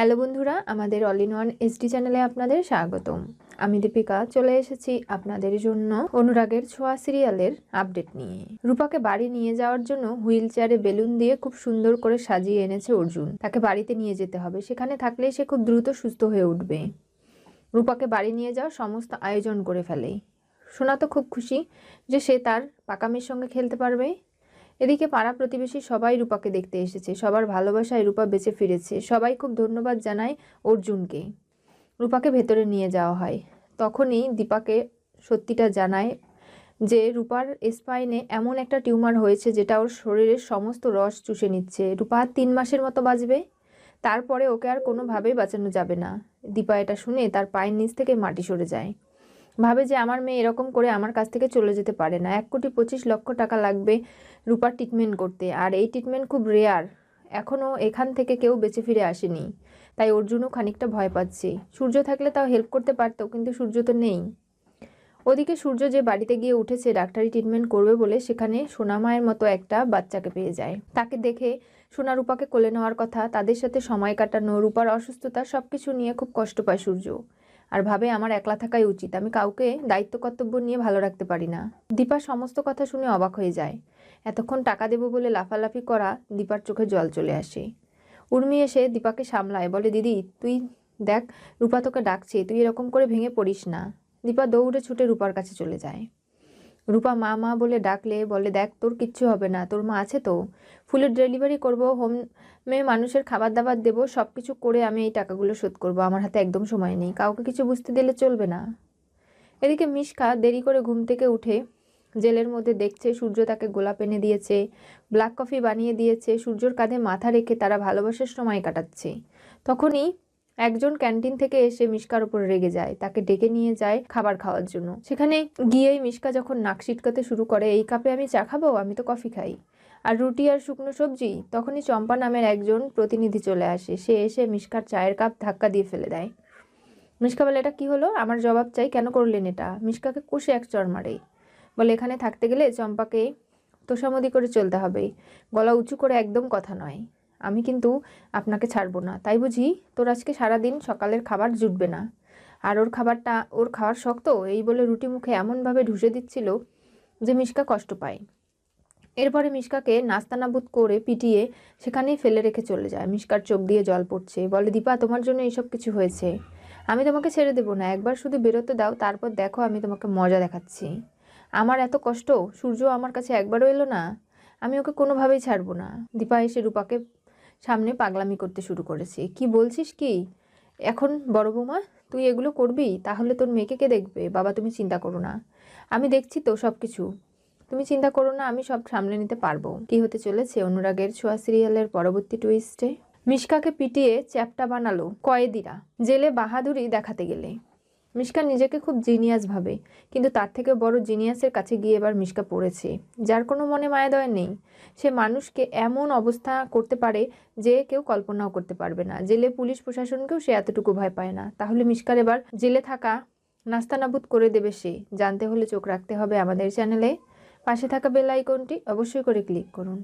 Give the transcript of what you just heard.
Hello বন্ধুরা, আমাদের all in one SD চ্যানেলে আপনাদের স্বাগতম। আমি দীপিকা, চলে এসেছি আপনাদের জন্য অনুরাগের ছোঁয়া সিরিয়ালের আপডেট নিয়ে। রূপাকে বাড়ি নিয়ে যাওয়ার জন্য হুইল চেয়ারে বেলুন দিয়ে খুব সুন্দর করে সাজিয়ে এনেছে অর্জুন। তাকে বাড়িতে নিয়ে যেতে হবে, সেখানে থাকলে সে খুব দ্রুত সুস্থ হয়ে উঠবে। রূপাকে বাড়ি নিয়ে যাওয়ার সমস্ত আয়োজন করে ফেলে। সোনা তো খুব খুশি যে সে তার পাকামের সঙ্গে খেলতে পারবে। এদিকে পাড়া প্রতিবেশী সবাই রূপাকে দেখতে এসেছে। সবার ভালোবাসায় রূপা বেঁচে ফিরেছে। সবাই খুব ধন্যবাদ জানায় অর্জুনকে। রূপাকে ভেতরে নিয়ে যাওয়া হয়। তখনই দীপাকে সত্যিটা জানায় যে, রূপার স্পাইনে এমন একটা টিউমার হয়েছে যেটা ওর শরীরের সমস্ত রস চুষে নিচ্ছে। রূপা তিন মাসের মতো বাঁচবে। তারপরে ওকে আর কোনোভাবেই বাঁচানো যাবে না। দীপা এটা শুনে তার পায়ের নিচ থেকে মাটি সরে যায়। ভাবে যে আমার মেয়ে এরকম করে আমার কাছ থেকে চলে যেতে পারে না। এক কোটি পঁচিশ লক্ষ টাকা লাগবে রূপার ট্রিটমেন্ট করতে। আর এই ট্রিটমেন্ট খুব রেয়ার এখনও এখান থেকে কেউ বেঁচে ফিরে আসেনি। তাই অর্জুনও খানিকটা ভয় পাচ্ছে। সূর্য থাকলে তাও হেল্প করতে পারতো, কিন্তু সূর্য তো নেই। ওদিকে সূর্য যে বাড়িতে গিয়ে উঠেছে, ডাক্তারি ট্রিটমেন্ট করবে বলে সেখানে সোনামায়ের মতো একটা বাচ্চাকে পেয়ে যায়। তাকে দেখে সোনা রূপাকে কোলে নেওয়ার কথা, তাদের সাথে সময় কাটানো, রূপার অসুস্থতা সব কিছু নিয়ে খুব কষ্ট পায় সূর্য। আর ভাবে আমার একলা থাকাই উচিত। আমি কাউকে দায়িত্ব কর্তব্য নিয়ে ভালো রাখতে পারি না। দীপা সমস্ত কথা শুনে অবাক হয়ে যায়। এতক্ষণ টাকা দেবো বলে লাফালাফি করা দীপার চোখে জল চলে আসে। উর্মি এসে দীপাকে সামলায়, বলে, দিদি, তুই দেখ, রূপা তোকে ডাকছে, তুই এরকম করে ভেঙে পড়িস না। দীপা দৌড়ে ছুটে রূপার কাছে চলে যায়। রূপা মা মা বলে ডাকলে, বলে, দেখ, তোর কিচ্ছু হবে না, তোর মা আছে তো। ফুলের ডেলিভারি করব হোম মেয়ে মানুষের খাবার দাবার দেবো সব কিছু করে আমি এই টাকাগুলো শোধ করব। আমার হাতে একদম সময় নেই, কাউকে কিছু বুঝতে দিলে চলবে না। এদিকে মিশকা দেরি করে ঘুম থেকে উঠে জেলের মধ্যে দেখছে, সূর্য তাকে গোলাপ এনে দিয়েছে ব্ল্যাক কফি বানিয়ে দিয়েছে, সূর্যর কাঁধে মাথা রেখে তারা ভালোবাসার সময় কাটাচ্ছে। তখনই একজন ক্যান্টিন থেকে এসে মিশকার উপর রেগে যায়। তাকে ডেকে নিয়ে যায় খাবার খাওয়ার জন্য। সেখানে গিয়েই মিশকা যখন নাক সিটকাতে শুরু করে, এই কাপে আমি চা খাব? আমি তো কফি খাই। আর রুটি আর শুকনো সবজি? তখনই চম্পা নামের একজন প্রতিনিধি চলে আসে। সে এসে মিশকার চায়ের কাপ ধাক্কা দিয়ে ফেলে দেয়। মিশকা বলে, এটা কি হলো? আমার জবাব চাই। কেন করলেন এটা? মিশকাকে কষে এক চর মারে। বলে, এখানে থাকতে গেলে চম্পাকে তোষামদি করে চলতে হবে। গলা উঁচু করে একদম কথা নয়। আমি কিন্তু আপনাকে ছাড়বো না। তাই বুঝি তোর আজকে সারাদিন সকালের খাবার জুটবে না। আর ওর খাবারটা, ওর খাওয়ার শক্ত এই বলে রুটি মুখে এমনভাবে ঢুসে দিচ্ছিল যে মিশকা কষ্ট পায়। এরপরে মিশকাকে নাস্তানাবুদ করে পিটিয়ে সেখানেই ফেলে রেখে চলে যায়। মিশকার চোখ দিয়ে জল পড়ছে। বলে, দীপা, তোমার জন্য এইসব কিছু হয়েছে। আমি তোমাকে ছেড়ে দেবো না। একবার শুধু বেরোতে দাও, তারপর দেখো আমি তোমাকে মজা দেখাচ্ছি। আমার এত কষ্ট, সূর্য আমার কাছে একবারও এলো না। আমি ওকে কোনোভাবেই ছাড়বো না। দীপা এসে রূপাকে সামনে পাগলামি করতে শুরু করেছে। কি বলছিস কি? এখন বড় বৌমা, তুই এগুলো করবি? তাহলে তোর মেয়েকে কে দেখবে? বাবা, তুমি চিন্তা করো না। আমি দেখছি তো সব কিছু তুমি চিন্তা করো না, আমি সব সামলে নিতে পারব। কি হতে চলেছে? অনুরাগের ছোঁয়া সিরিয়ালের পরবর্তী টুইস্টে মিশকাকে পিটিয়ে চ্যাপটা বানালো কয়েদিরা। জেলে বাহাদুরি দেখাতে গেলে। মিশকা নিজেকে খুব জিনিয়াস ভাবে, কিন্তু তার থেকে বড় জিনিয়াসের কাছে গিয়ে এবার মিশকা পড়েছে, যার কোনো মনে মায়াদয় নেই। সে মানুষকে এমন অবস্থা করতে পারে যে কেউ কল্পনাও করতে পারবে না। জেলে পুলিশ প্রশাসনকেও সে এতটুকু ভয় পায় না। তাহলে মিশকার এবার জেলে থাকা নাস্তানাবুদ করে দেবে সে। জানতে হলে চোখ রাখতে হবে আমাদের চ্যানেলে পাশে থাকা বেল আইকনটি অবশ্যই করে ক্লিক করুন।